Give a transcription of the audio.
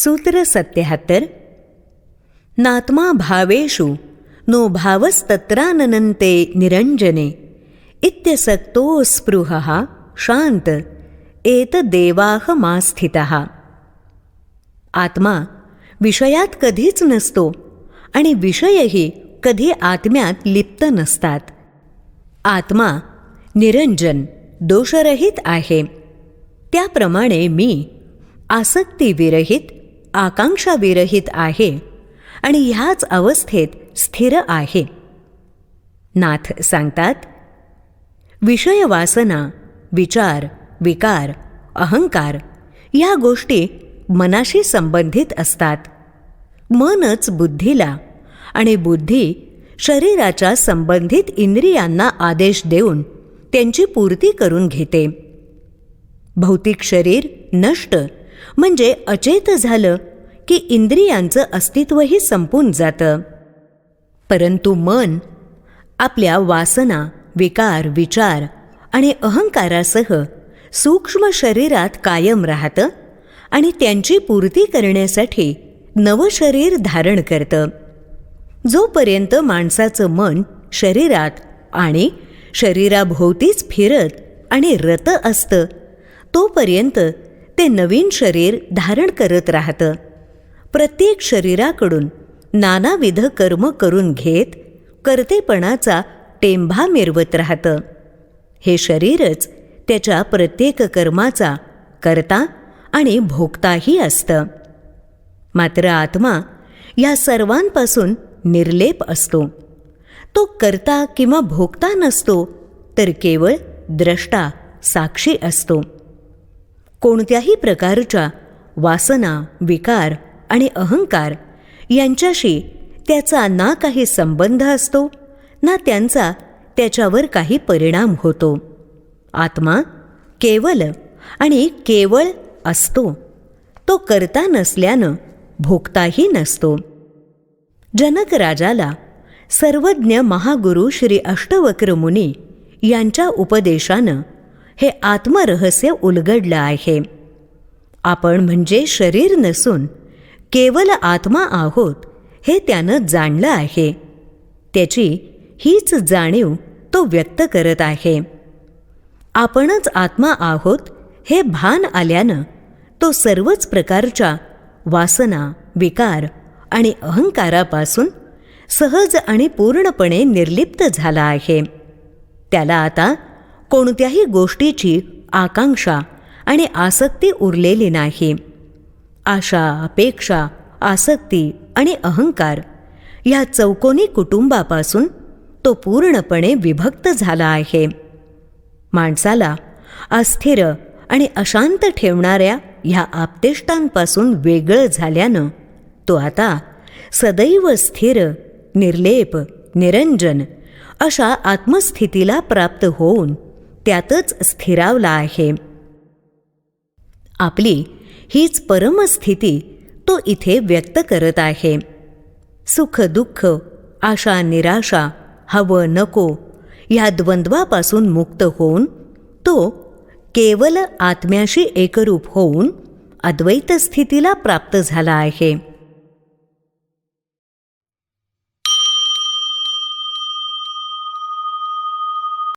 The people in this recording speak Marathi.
सूत्र सत्याहत्तर नात्मा भावेषु नो भावस्तत्राननन्ते निरञ्जने इत्यसक्तो स्पृहः शांत एतदेवाहमास्थितः आत्मा विषयात कधीच नसतो आणि विषयही कधी आत्म्यात लिप्त नसतात आत्मा निरंजन दोषरहित आहे त्याप्रमाणे मी आसक्तीविरहित आकांक्षाविरहित आहे आणि ह्याच अवस्थेत स्थिर आहे. नाथ सांगतात विषय वासना विचार विकार अहंकार या गोष्टी मनाशी संबंधित असतात. मनच बुद्धीला आणि बुद्धी शरीराच्या संबंधित इंद्रियांना आदेश देऊन त्यांची पूर्ती करून घेते. भौतिक शरीर नष्ट म्हणजे अचेत झालं की इंद्रियांचं अस्तित्वही संपून जातं. परंतु मन आपल्या वासना विकार विचार आणि अहंकारासह सूक्ष्म शरीरात कायम राहतं आणि त्यांची पूर्ती करण्यासाठी नवं शरीर धारण करतं. जोपर्यंत माणसाचं मन शरीरात आणि शरीराभोवतीच फिरत आणि रत असतं तोपर्यंत ते नवीन शरीर धारण करत राहतं. प्रत्येक शरीराकडून नानाविध कर्म करून घेत कर्तेपणाचा टेंभा मिरवत राहतं. हे शरीरच त्याच्या प्रत्येक कर्माचा करता आणि भोगताही असतं. मात्र आत्मा या सर्वांपासून निर्लेप असतो. तो करता किंवा भोगता नसतो तर केवळ द्रष्टा साक्षी असतो. कोणत्याही प्रकारच्या वासना विकार आणि अहंकार यांच्याशी त्याचा ना काही संबंध असतो ना त्यांचा त्याच्यावर काही परिणाम होतो. आत्मा केवल आणि केवळ असतो. तो करता नसल्यानं भोगताही नसतो. जनक राजाला सर्वज्ञ महागुरु श्री अष्टवक्र मुनी यांच्या उपदेशानं हे आत्मरहस्य उलगडलं आहे. आपण म्हणजे शरीर नसून केवल आत्मा आहोत हे त्यानं जाणलं आहे. त्याची हीच जाणीव तो व्यक्त करत आहे. आपणच आत्मा आहोत हे भान आल्यानं तो सर्वच प्रकारच्या वासना विकार आणि अहंकारापासून सहज आणि पूर्णपणे निर्लिप्त झाला आहे. त्याला आता कोणत्याही गोष्टीची आकांक्षा आणि आसक्ती उरलेली नाही. आशा अपेक्षा आसक्ती आणि अहंकार या चौकोनी कुटुंबापासून तो पूर्णपणे विभक्त झाला आहे. माणसाला अस्थिर आणि अशांत ठेवणाऱ्या ह्या आपतेष्टांपासून वेगळं झाल्यानं तो आता सदैव स्थिर निर्लेप निरंजन अशा आत्मस्थितीला प्राप्त होऊन त्यातच स्थिरावला आहे. आपली हीच परमस्थिती तो इथे व्यक्त करत आहे. सुख दुःख आशा निराशा हवं नको ह्या द्वंद्वापासून मुक्त होऊन तो केवल आत्म्याशी एकरूप होऊन अद्वैत स्थितीला प्राप्त झाला आहे.